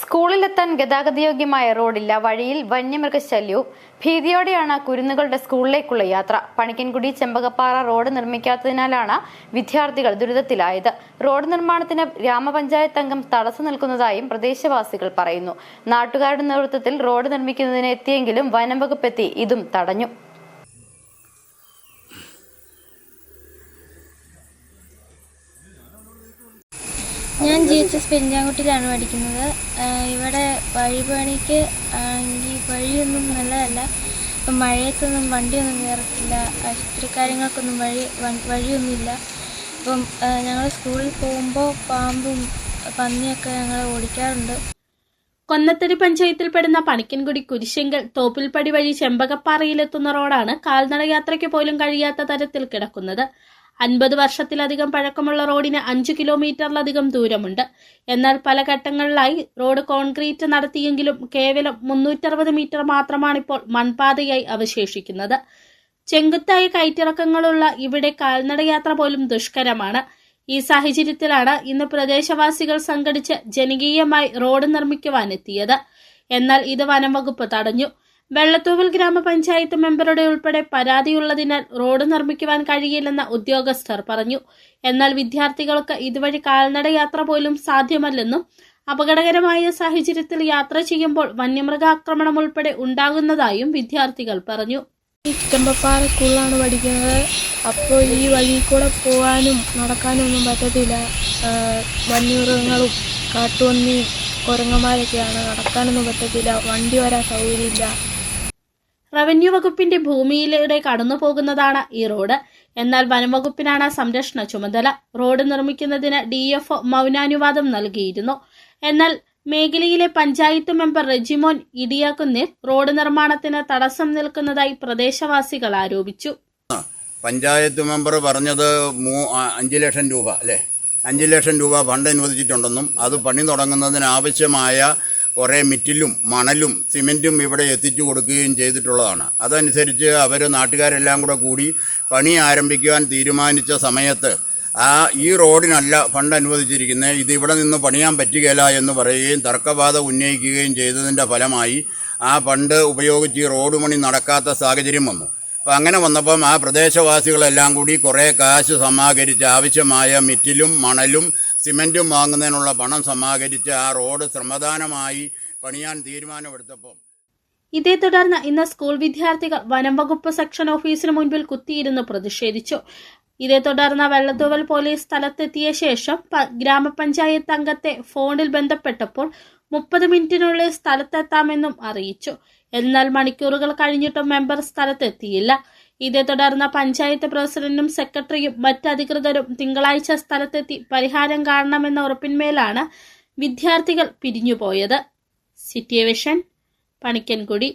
സ്കൂളിലെത്താൻ ഗതാഗതയോഗ്യമായ റോഡില്ല വഴിയിൽ വന്യമൃഗശല്യവും. ഭീതിയോടെയാണ് കുരുന്നുകളുടെ സ്കൂളിലേക്കുള്ള യാത്ര. പണിക്കൻകുടി ചെമ്പകപ്പാറ റോഡ് നിർമ്മിക്കാത്തതിനാലാണ് വിദ്യാർത്ഥികൾ ദുരിതത്തിലായത്. റോഡ് നിർമ്മാണത്തിന് ഗ്രാമപഞ്ചായത്ത് അംഗം തടസ്സം നിൽക്കുന്നതായും പ്രദേശവാസികൾ പറയുന്നു. നാട്ടുകാരുടെ നേതൃത്വത്തിൽ റോഡ് നിർമ്മിക്കുന്നതിന് എത്തിയെങ്കിലും വനം വകുപ്പ് എത്തി ഇതും തടഞ്ഞു. ഞാൻ ജി എച്ച് എസ് പെരിഞ്ചാങ്കുട്ടിയിലാണ് പഠിക്കുന്നത്. വഴിപണിക്ക് ആണെങ്കിൽ വഴിയൊന്നും നല്ലതല്ല. ഇപ്പം മഴയത്തൊന്നും വണ്ടിയൊന്നും കയറത്തില്ല. ആശുപത്രി കാര്യങ്ങൾക്കൊന്നും വഴി വഴിയൊന്നുമില്ല. ഇപ്പം ഞങ്ങൾ സ്കൂളിൽ പോകുമ്പോൾ പാമ്പും പന്നിയൊക്കെ ഞങ്ങൾ ഓടിക്കാറുണ്ട്. കൊന്നത്തടി പഞ്ചായത്തിൽപ്പെടുന്ന പണിക്കൻകുടി കുരിശെങ്കൽ തോപ്പിൽപ്പടി വഴി ചെമ്പകപ്പാറയിലെത്തുന്ന റോഡാണ് കാൽനട യാത്രയ്ക്ക് പോലും കഴിയാത്ത തരത്തിൽ കിടക്കുന്നത്. അൻപത് വർഷത്തിലധികം പഴക്കമുള്ള റോഡിന് അഞ്ച് കിലോമീറ്ററിലധികം ദൂരമുണ്ട്. എന്നാൽ പല ഘട്ടങ്ങളിലായി റോഡ് കോൺക്രീറ്റ് നടത്തിയെങ്കിലും കേവലം മുന്നൂറ്ററുപത് മീറ്റർ മാത്രമാണ് ഇപ്പോൾ മൺപാതയായി അവശേഷിക്കുന്നത്. ചെങ്കുത്തായ കയറ്റിറക്കങ്ങളുള്ള ഇവിടെ കാൽനടയാത്ര പോലും ദുഷ്കരമാണ്. ഈ സാഹചര്യത്തിലാണ് ഇന്ന് പ്രദേശവാസികൾ സംഘടിച്ച് ജനകീയമായി റോഡ് നിർമ്മിക്കുവാനെത്തിയത്. എന്നാൽ ഇത് വനം വകുപ്പ് തടഞ്ഞു. വെള്ളത്തൂവൽ ഗ്രാമപഞ്ചായത്ത് മെമ്പറുടെ ഉൾപ്പെടെ പരാതിയുള്ളതിനാൽ റോഡ് നിർമ്മിക്കുവാൻ കഴിയില്ലെന്ന ഉദ്യോഗസ്ഥർ പറഞ്ഞു. എന്നാൽ വിദ്യാർത്ഥികൾക്ക് ഇതുവഴി കാൽനട യാത്ര പോലും സാധ്യമല്ലെന്നും അപകടകരമായ സാഹചര്യത്തിൽ യാത്ര ചെയ്യുമ്പോൾ വന്യമൃഗാക്രമണം ഉൾപ്പെടെ ഉണ്ടാകുന്നതായും വിദ്യാർത്ഥികൾ പറഞ്ഞു. ഈ ചെമ്പപ്പാറ സ്കൂളിലാണ് പഠിക്കുന്നത്. അപ്പോൾ ഈ വഴി കൂടെ പോകാനും നടക്കാനും ഒന്നും പറ്റത്തില്ല. വന്യമൃഗങ്ങളും കാട്ടുപന്നിയും കുരങ്ങന്മാരൊക്കെയാണ് നടക്കാനൊന്നും പറ്റത്തില്ല. വണ്ടി വരാൻ സൗകര്യമില്ല. റവന്യൂ വകുപ്പിന്റെ ഭൂമിയിലൂടെ കടന്നു പോകുന്നതാണ് ഈ റോഡ്. എന്നാൽ വനംവകുപ്പിനാണ് സംരക്ഷണ ചുമതല. റോഡ് നിർമ്മിക്കുന്നതിന് ഡി എഫ് മൗനാനുവാദം നൽകിയിരുന്നു. എന്നാൽ മേഖലയിലെ പഞ്ചായത്ത് മെമ്പർ റെജിമോൻ ഇടിയാക്കുന്നിൽ റോഡ് നിർമ്മാണത്തിന് തടസ്സം നിൽക്കുന്നതായി പ്രദേശവാസികൾ ആരോപിച്ചു. പഞ്ചായത്ത് മെമ്പർ പറഞ്ഞത് അഞ്ച് ലക്ഷം രൂപ അല്ലേ? അഞ്ച് ലക്ഷം രൂപ ഫണ്ട് അനുവദിച്ചിട്ടുണ്ടെന്നും അത് പണി തുടങ്ങുന്നതിന് ആവശ്യമായ കുറേ മിറ്റിലും മണലും സിമെന്റും ഇവിടെ എത്തിച്ചു കൊടുക്കുകയും ചെയ്തിട്ടുള്ളതാണ്. അതനുസരിച്ച് അവർ നാട്ടുകാരെല്ലാം കൂടെ കൂടി പണി ആരംഭിക്കുവാൻ തീരുമാനിച്ച സമയത്ത് ആ ഈ റോഡിനല്ല ഫണ്ട് അനുവദിച്ചിരിക്കുന്നത്. ഇത് ഇവിടെ നിന്ന് പണിയാൻ പറ്റുകയില്ല എന്ന് പറയുകയും തർക്കബാധ ഉന്നയിക്കുകയും ചെയ്തതിന്റെ ഫലമായി ആ ഫണ്ട് ഉപയോഗിച്ച് ഈ റോഡ് പണി നടക്കാത്ത സാഹചര്യം വന്നു. അപ്പം അങ്ങനെ വന്നപ്പം ആ പ്രദേശവാസികളെല്ലാം കൂടി കുറേ കാശ് സമാഹരിച്ച് ആവശ്യമായ മിറ്റിലും മണലും സിമന്റും വാങ്ങുന്നതിനുള്ള പണം സമാഹരിച്ച് ആ റോഡ് ശ്രമദാനമായി പണിയാൻ തീരുമാനമെടുത്തപ്പോൾ. ഇതേ തുടർന്ന് ഇന്ന് സ്കൂൾ വിദ്യാർത്ഥികൾ വനം വകുപ്പ് സെക്ഷൻ ഓഫീസിന് മുൻപിൽ കുത്തിയിരുന്ന് പ്രതിഷേധിച്ചു. ഇതേ തുടർന്ന് വെള്ളത്തൂവൽ പോലീസ് സ്ഥലത്തെത്തിയ ശേഷം ഗ്രാമപഞ്ചായത്ത് അംഗത്തെ ഫോണിൽ ബന്ധപ്പെട്ടപ്പോൾ മുപ്പത് മിനിറ്റിനുള്ളിൽ സ്ഥലത്തെത്താമെന്നും അറിയിച്ചു. എന്നാൽ മണിക്കൂറുകൾ കഴിഞ്ഞിട്ടും മെമ്പർ സ്ഥലത്തെത്തിയില്ല. ഇതേ തുടർന്ന് പഞ്ചായത്ത് പ്രസിഡന്റും സെക്രട്ടറിയും മറ്റ് അധികൃതരും തിങ്കളാഴ്ച സ്ഥലത്തെത്തി പരിഹാരം കാണണമെന്ന ഉറപ്പിന്മേലാണ് വിദ്യാർത്ഥികൾ പിരിഞ്ഞുപോയത്. City vision Panikkankudi.